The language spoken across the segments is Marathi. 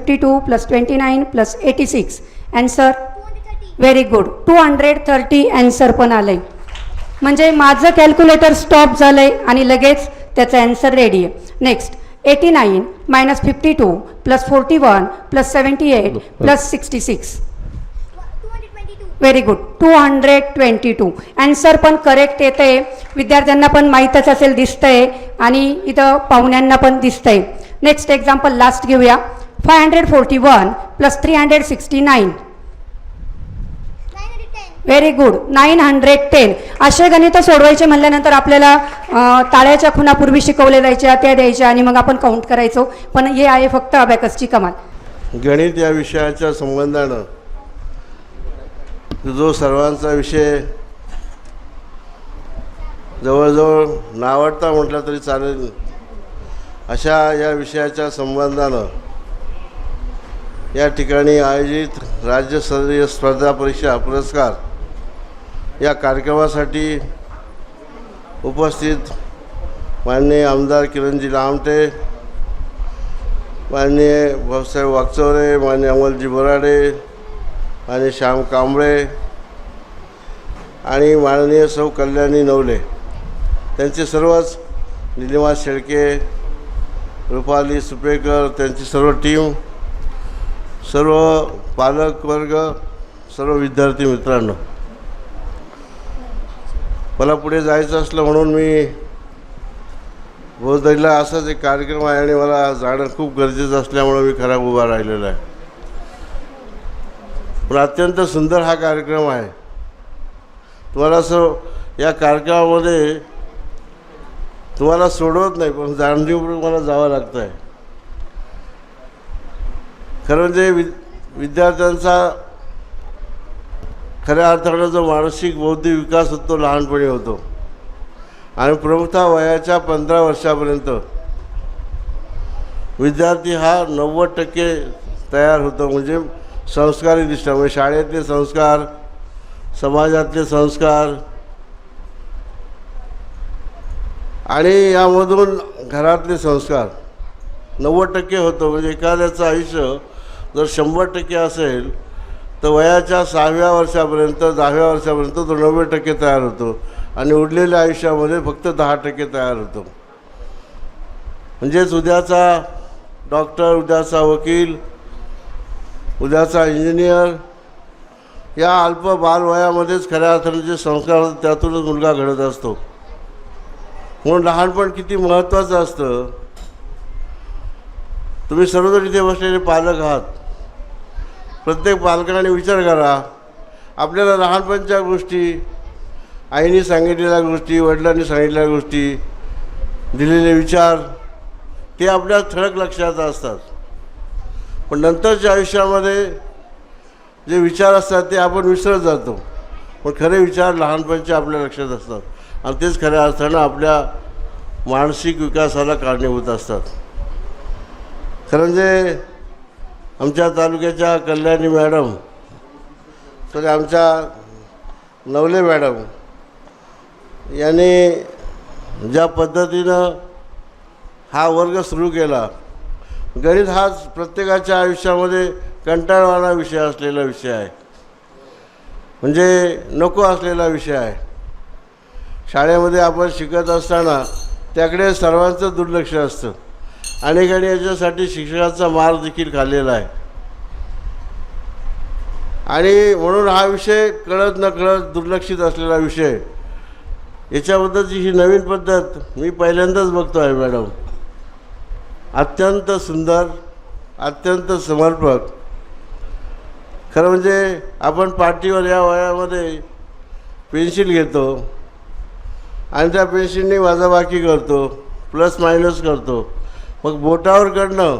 52 plus 29 plus 86 answer? Very good two hundred thirty answer पण आलंय. म्हणजे माझं कॅल्क्युलेटर स्टॉप झालंय आणि लगेच त्याचं अँसर रेडी आहे. Next eighty nine minus fifty two plus forty one plus seventy eight plus sixty six very good two hundred twenty two answer पण करेक्ट येते विद्यार्थ्यांना पण माहीतच असेल दिसतंय. आणि इथं पाहुण्यांना पण दिसतंय. नेक्स्ट एक्झाम्पल लास्ट घेऊया. Five hundred forty one plus three hundred sixty nine very good nine hundred ten असे गणित सोडवायचे म्हणल्यानंतर आपल्याला ताळ्याच्या खुनापूर्वी खुणा पूर्वी शिकवल्या जायच्या त्या द्यायच्या आणि मग आपण काउंट करायचो. पण हे आहे फक्त अबॅकसची कमाल. गणित या विषयाच्या संबंधानं जो सर्वांचा विषय जवळजवळ नावडता म्हटलं तरी चालेल. अशा या विषयाच्या संबंधानं या ठिकाणी आयोजित राज्यस्तरीय स्पर्धा परीक्षा पुरस्कार या कार्यक्रमासाठी उपस्थित माननीय आमदार किरणजी लामटे माननीय भाऊसाहेब वागचौरे माननीय अमोलजी बोराडे माननीय श्याम कांबळे आणि माननीय सौ कल्याणी नवले. त्यांचे सर्वच निलिमा शेळके रुपाली सुपेकर त्यांची सर्व टीम सर्व पालक वर्ग सर्व विद्यार्थी मित्रांनो मला पुढे जायचं असलं म्हणून मी भोजदरीला असाच एक कार्यक्रम आहे आणि मला जाणं खूप गरजेचं असल्यामुळं मी खराब उभा राहिलेला आहे. पण अत्यंत सुंदर हा कार्यक्रम आहे. तुम्हाला असं या कार्यक्रमामध्ये तुम्हाला सोडवत नाही पण जाणीवपूर्वक मला जावं लागतं आहे खरं म्हणजे वि विद्यार्थ्यांचा खऱ्या अर्थानं जो मानसिक बौद्धिक विकास होतो लहानपणी होतो. आणि प्रमुखतः वयाच्या पंधरा वर्षापर्यंत विद्यार्थी हा नव्वद टक्के तयार होतो. म्हणजे संस्कारी दृष्ट्या म्हणजे शाळेतले संस्कार समाजातले संस्कार आणि यामधून घरातले संस्कार. नव्वद टक्के होतो. म्हणजे एखाद्याचं आयुष्य जर शंभर टक्के असेल तर वयाच्या सहाव्या वर्षापर्यंत दहाव्या वर्षापर्यंत तो नव्वद टक्के तयार होतो. आणि उरलेल्या आयुष्यामध्ये फक्त दहा टक्के तयार होतो. म्हणजेच उद्याचा डॉक्टर उद्याचा वकील उद्याचा इंजिनियर या अल्प बालवयामध्येच खऱ्या अर्थाने जे संस्कार त्यातूनच मुलगा घडत असतो. म्हणून लहानपण किती महत्त्वाचं असतं. तुम्ही सर्वजण इथे बसलेले पालक आहात. प्रत्येक पालकाने विचार करा. आपल्याला लहानपणच्या गोष्टी आईने सांगितलेल्या गोष्टी वडिलांनी सांगितलेल्या गोष्टी दिलेले विचार ते आपल्या ठळक लक्षात असतात. पण नंतरच्या आयुष्यामध्ये जे विचार असतात ते आपण विसरत जातो. पण खरे विचार लहानपणचे आपल्या लक्षात असतात. आणि तेच खऱ्या अर्थानं आपल्या मानसिक विकासाला कारणीभूत असतात. खरं म्हणजे आमच्या तालुक्याच्या कल्याणी मॅडम सॉरी आमच्या नवले मॅडम यांनी ज्या पद्धतीनं हा वर्ग सुरू केला गणित हाच प्रत्येकाच्या आयुष्यामध्ये कंटाळवाला विषय असलेला विषय आहे. म्हणजे नको असलेला विषय आहे. शाळेमध्ये आपण शिकत असताना त्याकडे सर्वांचं दुर्लक्ष असतं. अनेकांनी याच्यासाठी शिक्षकाचा मार देखील खाल्लेला आहे. आणि म्हणून हा विषय कळत न कळत दुर्लक्षित असलेला विषय. याच्याबद्दलची ही नवीन पद्धत मी पहिल्यांदाच बघतो आहे मॅडम. अत्यंत सुंदर अत्यंत समर्पक. खरं म्हणजे आपण पाठीवर या वयामध्ये पेन्सिल घेतो आणि त्या पेन्सिलने वाजाबाकी करतो प्लस मायनस करतो. मग बोटावर कडणं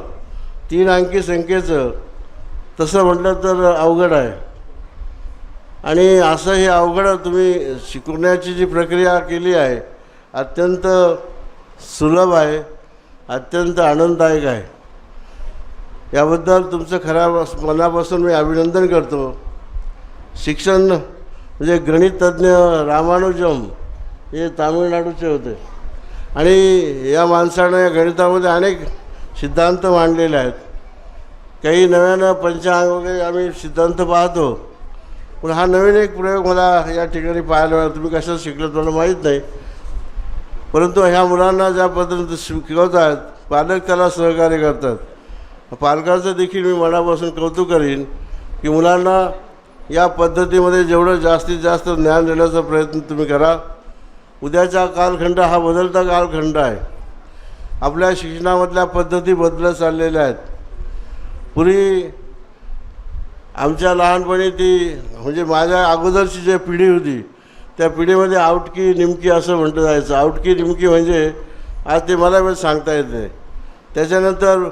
तीन अंकी संख्येचं तसं म्हटलं तर अवघड आहे. आणि असं हे अवघड तुम्ही शिकवण्याची जी प्रक्रिया केली आहे अत्यंत सुलभ आहे अत्यंत आनंददायक आहे. याबद्दल तुमचं खऱ्या मनापासून मी अभिनंदन करतो. शिक्षण म्हणजे गणिततज्ञ रामानुजम हे तामिळनाडूचे होते. आणि या माणसानं या गणितामध्ये अनेक सिद्धांत मांडलेले आहेत. काही नव्यानं पंचांग वगैरे आम्ही सिद्धांत पाहतो. पण हा नवीन एक प्रयोग मला या ठिकाणी पाहायला मिळाला. तुम्ही कसं शिकलं मला माहीत नाही. परंतु ह्या मुलांना ज्या पद्धतीने शिकवत आहेत पालक त्याला सहकार्य करतात. पालकांचं देखील मी मनापासून कौतुक करीन की मुलांना या पद्धतीमध्ये जेवढं जास्तीत जास्त ज्ञान देण्याचा प्रयत्न तुम्ही करा. उद्याचा कालखंड हा बदलता कालखंड आहे. आपल्या शिक्षणामधल्या पद्धती बदलत चाललेल्या आहेत. पूर्वी आमच्या लहानपणी ती म्हणजे माझ्या अगोदरची जी पिढी होती त्या पिढीमध्ये आवटकी निमकी असं म्हटलं जायचं. आवटकी निमकी म्हणजे आज ते मला पण सांगता येत नाही. त्याच्यानंतर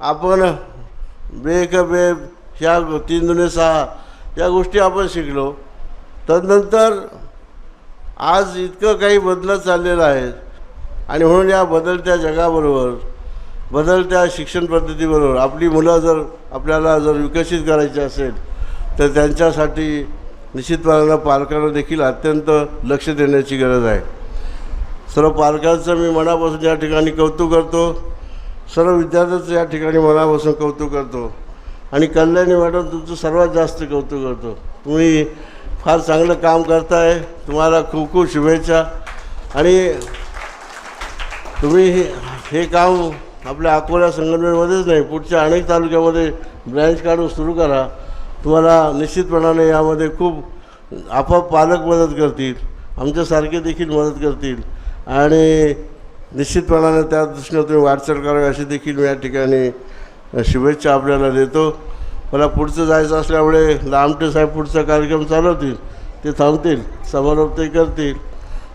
आपण बेक बेब ह्या तीन दुने सहा या गोष्टी आपण शिकलो. तदनंतर आज इतकं काही बदलत चाललेलं आहे. आणि म्हणून या बदलत्या जगाबरोबर बदलत्या शिक्षण पद्धतीबरोबर आपली मुलं जर आपल्याला जर विकसित करायची असेल तर त्यांच्यासाठी निश्चितपणानं पालकांना देखील अत्यंत लक्ष देण्याची गरज आहे. सर्व पालकांचं मी मनापासून या ठिकाणी कौतुक करतो. सर्व विद्यार्थ्यांचं या ठिकाणी मनापासून कौतुक करतो. आणि कल्याणी मॅडम तुमचं सर्वात जास्त कौतुक करतो. तुम्ही फार चांगलं काम करताय. तुम्हाला खूप खूप शुभेच्छा. आणि तुम्ही हे हे काम आपल्या अकोला संघटनेमध्येच नाही पुढच्या अनेक तालुक्यामध्ये ब्रँच काढून सुरू करा. तुम्हाला निश्चितपणाने यामध्ये खूप आपोआप पालक मदत करतील. आमच्यासारखे देखील मदत करतील. आणि निश्चितपणाने त्या दृष्टीने तुम्ही वाटचाल करावी अशी देखील मी या ठिकाणी शुभेच्छा आपल्याला देतो. मला पुढचं जायचं असल्यामुळे लांबटे साहेब पुढचा कार्यक्रम चालवतील ते थांबतील समारोप ते करतील.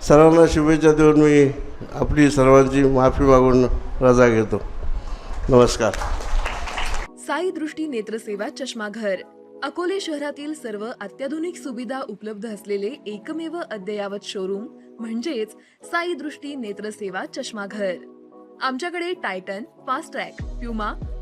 सर्वांना शुभेच्छा देऊन मी आपली सर्वांची माफी मागून रजा घेतो. नमस्कार. साई दृष्टी नेत्रसेवा चष्माघर अकोले शहरातील सर्व अत्याधुनिक सुविधा उपलब्ध असलेले एकमेव अद्ययावत शोरूम म्हणजेच साई दृष्टी नेत्रसेवा चष्माघर. आमच्याकडे Titan Fastrack Puma